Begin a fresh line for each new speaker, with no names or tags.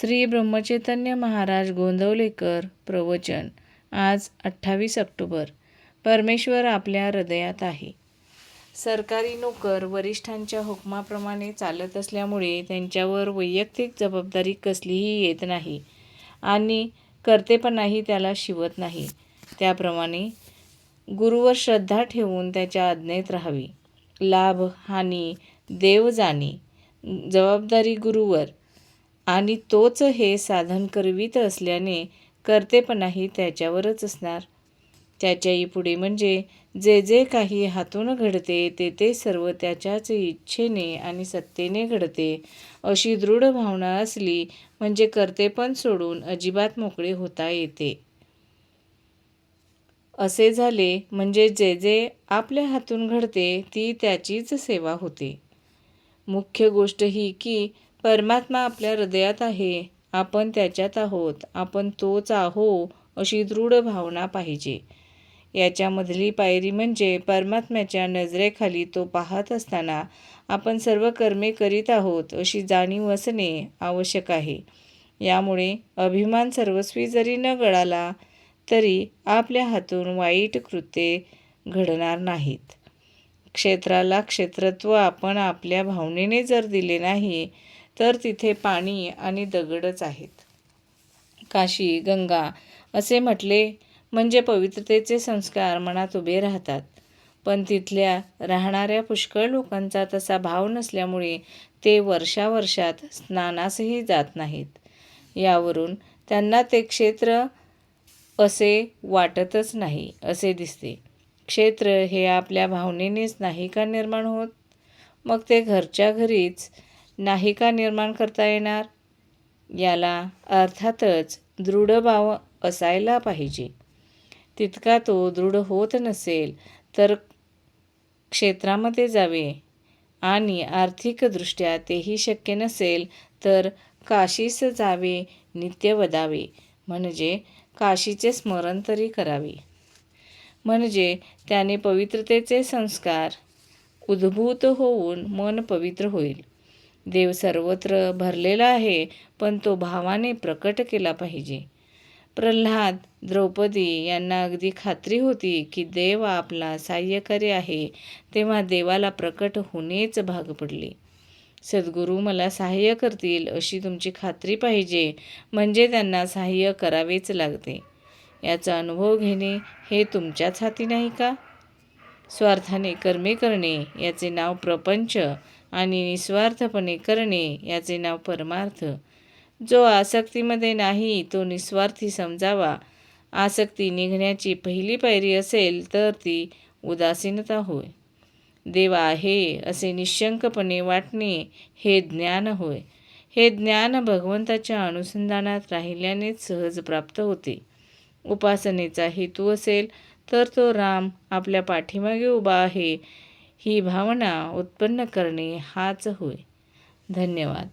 श्री ब्रह्मचैतन्य महाराज गोंदवलेकर प्रवचन. आज अठ्ठावीस ऑक्टोबर. परमेश्वर आपल्या हृदयात आहे. सरकारी नोकर वरिष्ठांच्या हुकमाप्रमाणे चालत असल्यामुळे त्यांच्यावर वैयक्तिक जबाबदारी कसलीही येत नाही आणि कर्तेपणाही त्याला शिवत नाही. त्याप्रमाणे गुरुवर श्रद्धा ठेवून त्याच्या आज्ञेत राहावी. लाभ हानी देव जाणे. जबाबदारी गुरुवर आणि तोच हे साधन करवीत असल्याने कर्तेपणाही त्याच्यावरच असणार. त्याच्याही पुढे म्हणजे जे जे काही हातून घडते ते ते सर्व त्याच्याच इच्छेने आणि सत्तेने घडते. अशी दृढ भावना असली म्हणजे कर्तेपण सोडून अजिबात मोकळे होता येते. असे झाले म्हणजे जे जे आपल्या हातून घडते ती त्याचीच सेवा होते. मुख्य गोष्ट ही की परमात्मा आपल्या हृदयात आहे. आपण त्याच्यात आहोत. आपण तोच आहो अशी दृढ भावना पाहिजे. याच्यामधली पायरी म्हणजे परमात्म्याच्या नजरेखाली तो पाहत असताना आपण सर्व कर्मे करीत आहोत अशी जाणीव असणे आवश्यक आहे. यामुळे अभिमान सर्वस्वी जरी न गळाला तरी आपल्या हातून वाईट कृत्ये घडणार नाहीत. क्षेत्राला क्षेत्रत्व आपण आपल्या भावनेने जर दिले नाही तर तिथे पाणी आणि दगडच आहेत. काशी गंगा असे म्हटले म्हणजे पवित्रतेचे संस्कार मनात उभे राहतात. पण तिथल्या राहणाऱ्या पुष्कळ लोकांचा तसा भाव नसल्यामुळे ते वर्षावर्षात स्नानासही जात नाहीत. यावरून त्यांना ते क्षेत्र असे वाटतच नाही असे दिसते. क्षेत्र हे आपल्या भावनेनेच नाही का निर्माण होत? मग ते घरच्या घरीच नाही का निर्माण करता येणार? याला अर्थातच दृढ भाव असायला पाहिजे. तितका तो दृढ होत नसेल तर क्षेत्रामध्ये जावे आणि आर्थिकदृष्ट्या तेही शक्य नसेल तर काशीस जावे नित्य वदावे म्हणजे काशीचे स्मरण तरी करावे. म्हणजे त्याने पवित्रतेचे संस्कार उद्भूत होऊन मन पवित्र होईल. देव सर्वत्र भरलेला आहे पण तो भावाने प्रकट केला पाहिजे. प्रल्हाद द्रौपदी यांना अगदी खात्री होती की देव आपला सहाय्यकारी आहे तेव्हा देवाला प्रकट होणेच भाग पडले. सद्गुरू मला सहाय्य करतील अशी तुमची खात्री पाहिजे म्हणजे त्यांना सहाय्य करावेच लागते. याचा अनुभव घेणे हे तुमच्याच हाती नाही का? स्वार्थाने कर्मे करणे याचे नाव प्रपंच आणि निस्वार्थपणे करणे याचे नाव परमार्थ. जो आसक्तीमध्ये नाही तो निस्वार्थी समजावा. आसक्ती निघण्याची पहिली पायरी असेल तर ती उदासीनता होय. देव आहे असे निशंकपणे वाटणे हे ज्ञान होय. हे ज्ञान भगवंताच्या अनुसंधानात राहिल्यानेच सहज प्राप्त होते. उपासनेचा हेतू असेल तर तो राम आपल्या पाठीमागे उभा आहे. ही भावना उत्पन्न करणे हाच होय. धन्यवाद.